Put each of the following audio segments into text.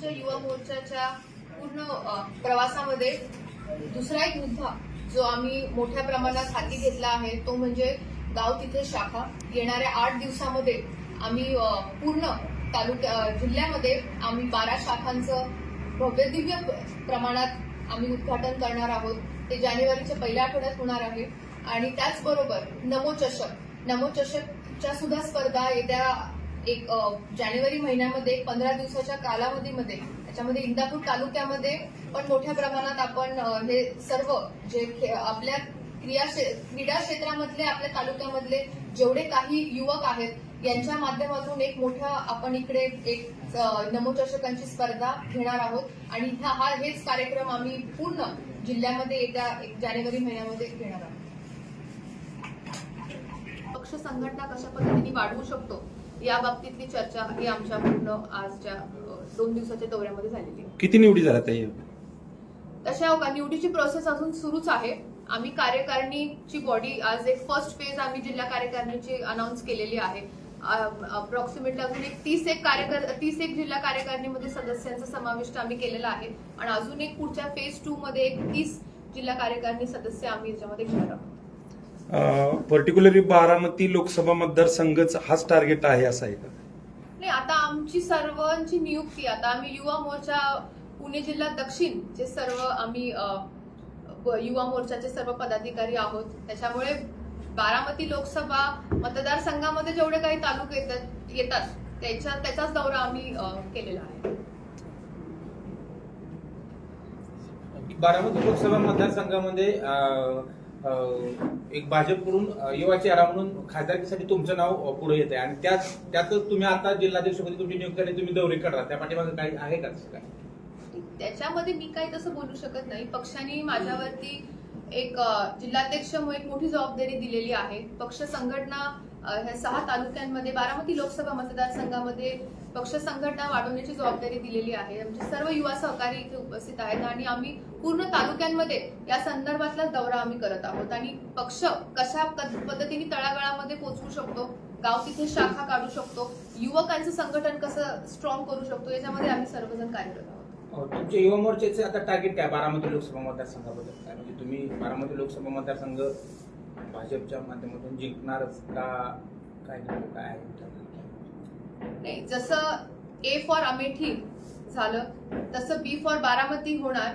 आमच्या युवा मोर्चाच्या पूर्ण प्रवासामध्ये दुसरा एक मुद्दा जो आम्ही मोठ्या प्रमाणात हाती घेतला आहे तो म्हणजे गाव तिथे शाखा. येणाऱ्या आठ दिवसामध्ये आम्ही पूर्ण तालुक्या जिल्ह्यामध्ये आम्ही बारा शाखांचं भव्य दिव्य प्रमाणात आम्ही उद्घाटन करणार आहोत. ते जानेवारीच्या पहिल्या आठवड्यात होणार आहे. आणि त्याचबरोबर नमोचषक नमोचषकच्या सुद्धा स्पर्धा येत्या एक जानेवारी महिन्यामध्ये पंधरा दिवसाच्या कालावधीमध्ये त्याच्यामध्ये इंदापूर तालुक्यामध्ये पण मोठ्या प्रमाणात आपण हे सर्व जे आपल्या क्रिया क्रीडा क्षेत्रामधले आपल्या तालुक्यामधले जेवढे काही युवक आहेत यांच्या माध्यमातून एक मोठा आपण इकडे एक नमोचषकांची स्पर्धा घेणार आहोत. आणि हा हा हेच कार्यक्रम आम्ही पूर्ण जिल्ह्यामध्ये येत्या एक जानेवारी महिन्यामध्ये घेणार आहोत. पक्ष संघटना कशा पद्धतीने वाढवू शकतो? या बाबतीतली चर्चा ही आमच्या पूर्ण आजच्या दोन दिवसाच्या दौऱ्यामध्ये झालेली. किती निवडी झाल्या ताई? तशा हो का निवडीची प्रोसेस अजून सुरूच आहे. आम्ही कार्यकारिणीची बॉडी आज एक फर्स्ट फेज आम्ही जिल्हा कार्यकारिणीची अनाऊन्स केलेली आहे. अप्रॉक्सिमेटली अजून एक तीस एक कार्यकर तीस एक जिल्हा कार्यकारिणीमध्ये सदस्यांचा समाविष्ट आम्ही केलेला आहे. आणि अजून एक पुढच्या फेज टू मध्ये एक तीस जिल्हा कार्यकारिणी सदस्य आम्ही याच्यामध्ये घेणार आहोत. पर्टिक्युलरली बारामती लोकसभा मतदारसंघच हाच टार्गेट आहे असं आहे का नाही आता आमची सर्वांची नियुक्ती आता आम्ही युवा मोर्चा पुणे जिल्हा दक्षिण जे सर्व आम्ही अ, ब- युवा मोर्चाचे सर्व पदाधिकारी आहोत. त्याच्यामुळे बारामती लोकसभा मतदारसंघामध्ये जेवढे काही तालुके येतात येतात त्याच्या त्याचाच दौरा आम्ही अ, केलेला आहे. बारामती लोकसभा मतदारसंघामध्ये अं, एक भाजपकडून युवा चेहरा म्हणून खासदारकीसाठी तुमचं नाव पुढे येत आहे आणि त्यात त्यातच तुम्ही आता जिल्हाध्यक्षपदी तुमची नियुक्ती आणि तुम्ही दौरे करता त्या पाठीमागे काही आहे का तसं काय? त्याच्यामध्ये मी काही तसं बोलू शकत नाही. पक्षाने माझ्यावरती एक जिल्हाध्यक्ष म्हणून एक मोठी जबाबदारी दिलेली आहे. पक्ष संघटना ह्या सहा तालुक्यांमध्ये बारामती लोकसभा मतदारसंघामध्ये पक्ष संघटना वाढवण्याची जबाबदारी दिलेली आहे. आमचे सर्व युवा सहकारी इथे उपस्थित आहेत आणि आम्ही पूर्ण तालुक्यांमध्ये या संदर्भातला दौरा आम्ही करत आहोत. आणि पक्ष कशा पद्धतीने तळागाळामध्ये पोहोचवू शकतो गाव तिथे शाखा काढू शकतो युवकांचं संघटन कसं स्ट्रॉंग करू शकतो याच्यामध्ये आम्ही सर्वजण कार्यरत आहोत. अं, तुमच्या युवा मोर्चाचे आता टार्गेट काय? बारामती लोकसभा मतदारसंघाबद्दल काय? म्हणजे तुम्ही बारामती लोकसभा मतदारसंघ भाजपच्या माध्यमातून जिंकणारच का? काय काय नाही जसं ए फॉर अमेठी झालं तसं बी फॉर बारामती होणार.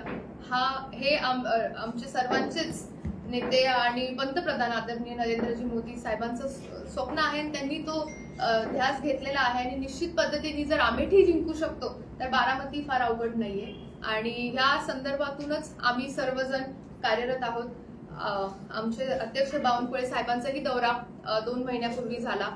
हा हे आमचे सर्वांचेच नेते आणि पंतप्रधान आदरणीय नरेंद्रजी मोदी साहेबांचं स्वप्न आहे आणि त्यांनी तो ध्यास घेतलेला आहे. आणि निश्चित पद्धतीने जर अमेठी जिंकू शकतो तर बारामती फार अवघड नाहीये. आणि ह्या संदर्भातूनच आम्ही सर्वजण कार्यरत आहोत. आमचे अध्यक्ष बावनकुळे साहेबांचाही दौरा दोन महिन्यापूर्वी झाला.